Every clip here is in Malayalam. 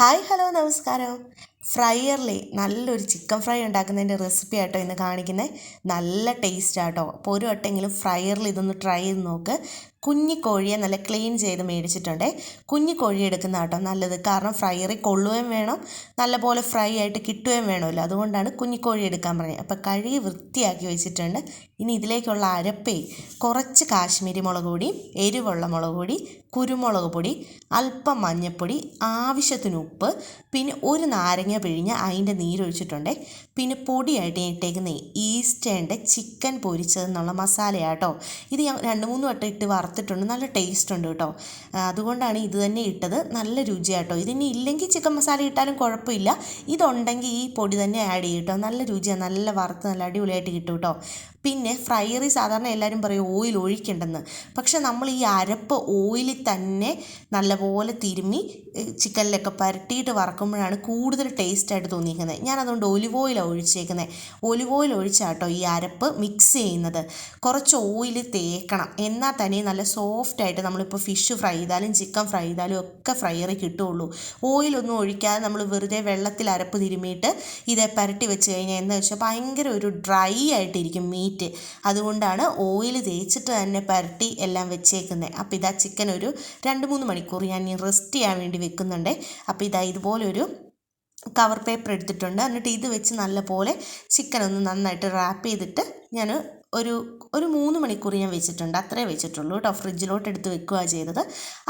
ഹായ് ഹലോ നമസ്കാരം ഫ്രയറിൽ നല്ലൊരു ചിക്കൻ ഫ്രൈ ഉണ്ടാക്കുന്നതിന്റെ റെസിപ്പി ആട്ടോ ഇന്ന് കാണിക്കുന്നത് നല്ല ടേസ്റ്റ് ആട്ടോ. അപ്പോൾ ഒരു വട്ടെങ്കിലും ഫ്രൈയറിൽ ഇതൊന്ന് ട്രൈ ചെയ്ത് നോക്ക്. കുഞ്ഞി കോഴിയെ നല്ല ക്ലീൻ ചെയ്ത് മേടിച്ചിട്ടുണ്ട്. കുഞ്ഞി കോഴി എടുക്കുന്ന കേട്ടോ നല്ലത്. കാരണം ഫ്രയറിൽ കൊള്ളുകയും വേണം നല്ലപോലെ ഫ്രൈ ആയിട്ട് കിട്ടുകയും വേണമല്ലോ. അതുകൊണ്ടാണ് കുഞ്ഞിക്കോഴി എടുക്കാൻ പറഞ്ഞത്. അപ്പോൾ കഴുകി വൃത്തിയാക്കി വെച്ചിട്ടുണ്ട്. ഇനി ഇതിലേക്കുള്ള അരപ്പേ കുറച്ച് കാശ്മീരി മുളക് പൊടി എരിവുള്ള മുളക് പൊടി കുരുമുളക് പൊടി അല്പം മഞ്ഞൾപ്പൊടി ആവശ്യത്തിന് ഉപ്പ് പിന്നെ ഒരു നാരങ്ങ പിഴിഞ്ഞ് അതിന്റെ നീരൊഴിച്ചിട്ടുണ്ട്. പിന്നെ പൊടിയായിട്ട് ഞാൻ ഇട്ടേക്കുന്ന ഈസ്റ്റേന്റെ ചിക്കൻ പൊരിച്ചതെന്നുള്ള മസാലയാട്ടോ. ഇത് ഞാൻ രണ്ട് മൂന്ന് വട്ടം ഇട്ട് വറുത്തിട്ടുണ്ട്. നല്ല ടേസ്റ്റ് ഉണ്ട് കേട്ടോ. അതുകൊണ്ടാണ് ഇത് തന്നെ ഇട്ടത്. നല്ല രുചിയാട്ടോ. ഇതിനി ഇല്ലെങ്കിൽ ചിക്കൻ മസാല ഇട്ടാലും കുഴപ്പമില്ല. ഇതുണ്ടെങ്കിൽ ഈ പൊടി തന്നെ ആഡ് ചെയ്യും കേട്ടോ നല്ല രുചിയാണ് നല്ല വറുത്ത് നല്ല അടിപൊളിയായിട്ട് കിട്ടും കേട്ടോ പിന്നെ ഫ്രൈറി സാധാരണ എല്ലാവരും പറയും ഓയിൽ ഒഴിക്കേണ്ടെന്ന്. പക്ഷെ നമ്മൾ ഈ അരപ്പ് ഓയിലിൽ തന്നെ നല്ലപോലെ തിരുമ്മി ചിക്കനിലൊക്കെ പരട്ടിയിട്ട് വറക്കുമ്പോഴാണ് കൂടുതൽ ടേസ്റ്റായിട്ട് തോന്നിയിരിക്കുന്നത് ഞാൻ അതുകൊണ്ട് ഒലിവ് ഓയിലാണ് ഒഴിച്ചേക്കുന്നത് ഒലിവ് ഓയിൽ ഒഴിച്ചാട്ടോ ഈ അരപ്പ് മിക്സ് ചെയ്യുന്നത്. കുറച്ച് ഓയിൽ തേക്കണം. എന്നാൽ തന്നെ നല്ല സോഫ്റ്റായിട്ട് നമ്മളിപ്പോൾ ഫിഷ് ഫ്രൈ ചെയ്താലും ചിക്കൻ ഫ്രൈ ചെയ്താലും ഒക്കെ ഫ്രൈയറി കിട്ടുകയുള്ളൂ ഓയിലൊന്നും ഒഴിക്കാതെ നമ്മൾ വെറുതെ വെള്ളത്തിൽ അരപ്പ് തിരുമ്മിയിട്ട് ഇതേ പുരട്ടി വെച്ച് കഴിഞ്ഞാൽ എന്താ വെച്ചാൽ ഭയങ്കര ഒരു ഡ്രൈ ആയിട്ടിരിക്കും മീറ്റ് അതുകൊണ്ടാണ് ഓയിൽ തേച്ചിട്ട് തന്നെ പുരട്ടി എല്ലാം വെച്ചേക്കുന്നത് അപ്പോൾ ഇതാ ചിക്കൻ ഒരു രണ്ട് മൂന്ന് മണിക്കൂർ ഞാൻ റെസ്റ്റ് ചെയ്യാൻ വേണ്ടി വെക്കുന്നുണ്ട്. അപ്പോൾ ഇതാ ഇതുപോലൊരു കവർ പേപ്പർ എടുത്തിട്ടുണ്ട്. എന്നിട്ട് ഇത് വെച്ച് നല്ലപോലെ ചിക്കൻ ഒന്ന് നന്നായിട്ട് റാപ്പ് ചെയ്തിട്ട് ഞാൻ ഒരു ഒരു മൂന്ന് മണിക്കൂർ ഞാൻ വെച്ചിട്ടുണ്ട്. അത്രേ വെച്ചിട്ടുള്ളൂ കേട്ടോ. ഫ്രിഡ്ജിലോട്ട് എടുത്ത് വെക്കുക ചെയ്തത്.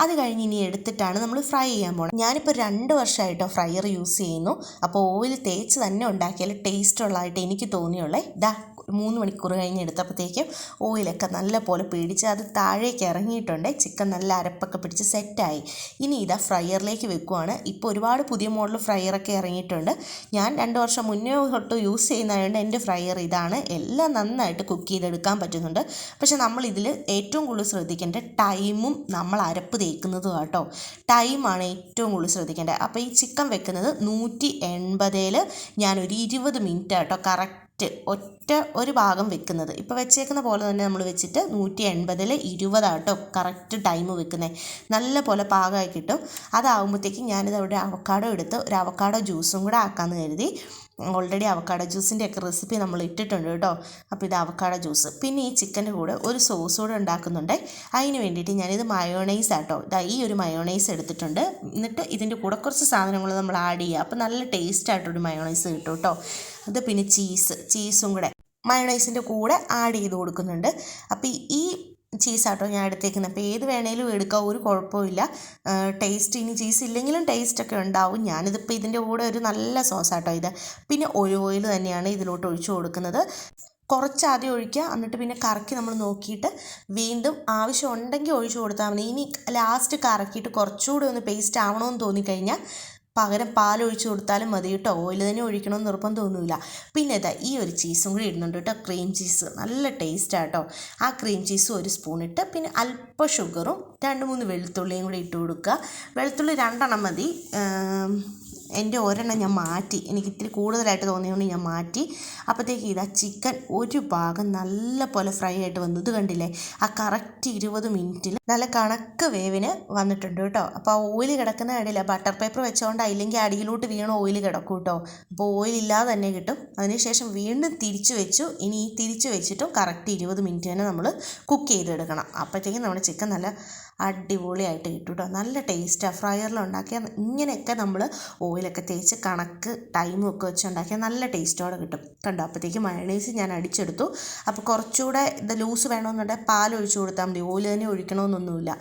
അത് കഴിഞ്ഞ് ഇനി എടുത്തിട്ടാണ് നമ്മൾ ഫ്രൈ ചെയ്യാൻ പോകുന്നത് ഞാനിപ്പോൾ രണ്ട് വർഷമായിട്ടോ ഫ്രയർ യൂസ് ചെയ്യുന്നു. അപ്പോൾ ഓയിൽ തേച്ച് തന്നെ ഉണ്ടാക്കിയാൽ ടേസ്റ്റുള്ളതായിട്ട് എനിക്ക് തോന്നിയുള്ളേ. ഇതാ മൂന്ന് മണിക്കൂർ കഴിഞ്ഞ് എടുത്തപ്പോഴത്തേക്കും ഓയിലൊക്കെ നല്ല പോലെ പിടിച്ച് അത് താഴേക്ക് ഇറങ്ങിയിട്ടുണ്ട്. ചിക്കൻ നല്ല അരപ്പൊക്കെ പിടിച്ച് സെറ്റായി. ഇനി ഇതാ ഫ്രയറിലേക്ക് വെക്കുവാണ്. ഇപ്പോൾ ഒരുപാട് പുതിയ മോഡൽ ഫ്രയറൊക്കെ ഇറങ്ങിയിട്ടുണ്ട്. ഞാൻ രണ്ട് വർഷം മുന്നേ തൊട്ട് യൂസ് ചെയ്യുന്നതുകൊണ്ട് എന്റെ ഫ്രയർ ഇതാണ്. എല്ലാം നന്നായിട്ട് കുക്ക് ചെയ്തെടുക്കാൻ പറ്റുന്നുണ്ട്. പക്ഷെ നമ്മൾ ഇതിൽ ഏറ്റവും കൂടുതൽ ശ്രദ്ധിക്കേണ്ട ടൈമും നമ്മൾ അരപ്പ് തേക്കുന്നതും കേട്ടോ ടൈമാണ് ഏറ്റവും കൂടുതൽ ശ്രദ്ധിക്കേണ്ടത്. അപ്പോൾ ഈ ചിക്കൻ വെക്കുന്നത് നൂറ്റി എൺപതിൽ ഞാനൊരു ഇരുപത് മിനിറ്റ് കേട്ടോ കറക്റ്റ് ഒറ്റ ഒറ്റ ഒരു ഭാഗം വെക്കുന്നത്. ഇപ്പോൾ വെച്ചേക്കുന്ന പോലെ തന്നെ നമ്മൾ വെച്ചിട്ട് നൂറ്റി എൺപതിൽ ഇരുപതാട്ടോ കറക്റ്റ് ടൈം വെക്കുന്നത് നല്ല പോലെ പാകമായി കിട്ടും. അതാകുമ്പോഴത്തേക്കും ഞാനിത് അവിടെ അവക്കാടോ എടുത്ത് ഒരു അവക്കാടോ ജ്യൂസും കൂടെ ആക്കാമെന്ന് കരുതി ഓൾറെഡി അവക്കാട ജ്യൂസിന്റെ ഒക്കെ റെസിപ്പി നമ്മൾ ഇട്ടിട്ടുണ്ട് കേട്ടോ. അപ്പോൾ ഇത് അവക്കാട ജ്യൂസ് പിന്നെ ഈ ചിക്കന്റെ കൂടെ ഒരു സോസ് കൂടെ ഉണ്ടാക്കുന്നുണ്ട്. അതിന് വേണ്ടിയിട്ട് ഞാനിത് മയോണൈസ് ആട്ടോ. ഇതാ ഈ ഒരു മയോണൈസ് എടുത്തിട്ടുണ്ട്. എന്നിട്ട് ഇതിന്റെ കൂടെ കുറച്ച് സാധനങ്ങൾ നമ്മൾ ആഡ് ചെയ്യുക അപ്പോൾ നല്ല ടേസ്റ്റ് ആയിട്ടൊരു മയോണൈസ് കിട്ടും കേട്ടോ. അത് പിന്നെ ചീസ് ചീസും കൂടെ. മയണൈസിന്റെ കൂടെ ആഡ് ചെയ്ത് കൊടുക്കുന്നുണ്ട്. അപ്പോൾ ഈ ചീസാട്ടോ ഞാൻ എടുത്തേക്കുന്നത് അപ്പോൾ ഏത് വേണേലും എടുക്കാം ഒരു കുഴപ്പമില്ല. ടേസ്റ്റ് ഇനി ചീസ് ഇല്ലെങ്കിലും ടേസ്റ്റൊക്കെ ഉണ്ടാവും. ഞാനിതിപ്പോൾ ഇതിന്റെ കൂടെ ഒരു നല്ല സോസാട്ടോ ഇത്. പിന്നെ ഒരു ഓയിൽ തന്നെയാണ് ഇതിലോട്ട് ഒഴിച്ചു കൊടുക്കുന്നത്. കുറച്ച് ആദ്യം ഒഴിക്കുക. എന്നിട്ട് പിന്നെ കറക്കി നമ്മൾ നോക്കിയിട്ട് വീണ്ടും ആവശ്യമുണ്ടെങ്കിൽ ഒഴിച്ചു കൊടുത്താൽ മതി. ഇനി ലാസ്റ്റ് കറക്കിയിട്ട് കുറച്ചുകൂടി ഒന്ന് പേസ്റ്റ് ആവണമെന്ന് തോന്നിക്കഴിഞ്ഞാൽ പകരം പാലൊഴിച്ച് കൊടുത്താലും മതി കേട്ടോ. ഓയിൽ തന്നെ ഒഴിക്കണമെന്ന് നിർബന്ധം നിർബന്ധമൊന്നുമില്ല പിന്നെ ഇതാ ഈ ഒരു ചീസും കൂടി ഇടുന്നുണ്ട് കേട്ടോ. Cream cheese. നല്ല ടേസ്റ്റാണ് കേട്ടോ. ആ ക്രീം ചീസും ഒരു സ്പൂൺ ഇട്ട് പിന്നെ അല്പം ഷുഗറും രണ്ട് മൂന്ന് വെളുത്തുള്ളിയും കൂടി ഇട്ട് കൊടുക്കുക. വെളുത്തുള്ളി രണ്ടെണ്ണം മതി. എന്റെ ഒരെണ്ണം ഞാൻ മാറ്റി. എനിക്ക് ഇത്തിരി കൂടുതലായിട്ട് തോന്നിയതുകൊണ്ട് ഞാൻ മാറ്റി. അപ്പോഴത്തേക്ക് ഇതാ ചിക്കൻ ഒരു ഭാഗം നല്ല പോലെ ഫ്രൈ ആയിട്ട് വന്നു. ഇത് കണ്ടില്ലേ? ആ കറക്റ്റ് ഇരുപത് മിനിറ്റിൽ നല്ല കണക്ക് വേവിന് വന്നിട്ടുണ്ട് കേട്ടോ. അപ്പോൾ ആ ഓയിൽ കിടക്കുന്ന ഇടയില്ല ബട്ടർ പേപ്പർ വെച്ചുകൊണ്ട് ഇല്ലെങ്കിൽ അടിയിലോട്ട് വീണ ഓയിൽ കിടക്കും കേട്ടോ. അപ്പോൾ ഓയിൽ ഇല്ലാതെ തന്നെ കിട്ടും. അതിനുശേഷം വീണ്ടും തിരിച്ചു വെച്ചു. ഇനി ഈ തിരിച്ചു വെച്ചിട്ടും കറക്റ്റ് ഇരുപത് മിനിറ്റ് തന്നെ നമ്മൾ കുക്ക് ചെയ്തെടുക്കണം. അപ്പോഴത്തേക്കും നമ്മുടെ ചിക്കൻ നല്ല അടിപൊളിയായിട്ട് കിട്ടും കേട്ടോ നല്ല ടേസ്റ്റാണ് ഫ്രയറിൽ ഉണ്ടാക്കിയാൽ ഇങ്ങനെയൊക്കെ നമ്മൾ ഓയിലൊക്കെ തേച്ച് കണക്ക് ടൈമും ഒക്കെ വെച്ച് ഉണ്ടാക്കിയാൽ നല്ല ടേസ്റ്റോടെ കിട്ടും. കണ്ടോ? അപ്പോഴത്തേക്ക് മയണൈസ് ഞാൻ അടിച്ചെടുത്തു. അപ്പോൾ കുറച്ചുകൂടെ ഇത് ലൂസ് വേണമെന്നുണ്ടെങ്കിൽ പാൽ ഒഴിച്ചു കൊടുത്താൽ മതി. ഓയിൽ തന്നെ ഒഴിക്കണമെന്നൊന്നുമില്ല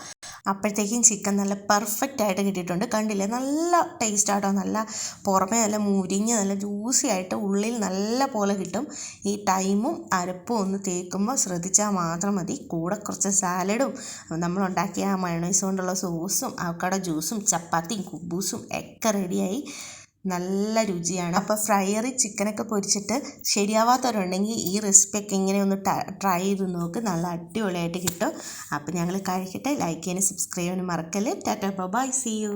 അപ്പോഴത്തേക്കും ചിക്കൻ നല്ല പെർഫെക്റ്റ് ആയിട്ട് കിട്ടിയിട്ടുണ്ട്. കണ്ടില്ലേ? നല്ല ടേസ്റ്റ് ആട്ടോ. നല്ല പുറമേ നല്ല മുരിഞ്ഞ് നല്ല ജ്യൂസി ആയിട്ട് ഉള്ളിൽ നല്ല പോലെ കിട്ടും. ഈ ടൈമും അരപ്പും ഒന്ന് തേക്കുമ്പോൾ ശ്രദ്ധിച്ചാൽ മാത്രം മതി. കൂടെ കുറച്ച് സാലഡും നമ്മളുണ്ടാക്കിയ ആ മയണൈസ് കൊണ്ടുള്ള സോസും അവക്കട ജ്യൂസും ചപ്പാത്തിയും കുബൂസും ഒക്കെ റെഡിയായി. നല്ല രുചിയാണ്. അപ്പോൾ ഫ്രയറി ചിക്കനൊക്കെ പൊരിച്ചിട്ട് ശരിയാവാത്തവരുണ്ടെങ്കിൽ ഈ റെസിപ്പിയൊക്കെ ഇങ്ങനെ ഒന്ന് ട്രൈ ചെയ്ത് നോക്ക്. നല്ല അടിപൊളിയായിട്ട് കിട്ടും. അപ്പോൾ ഞങ്ങൾ കഴിക്കട്ടെ. ലൈക്ക് ചെയ്യാനും സബ്സ്ക്രൈബ് ചെയ്യാനും മറക്കല്ലേ. Tata by C U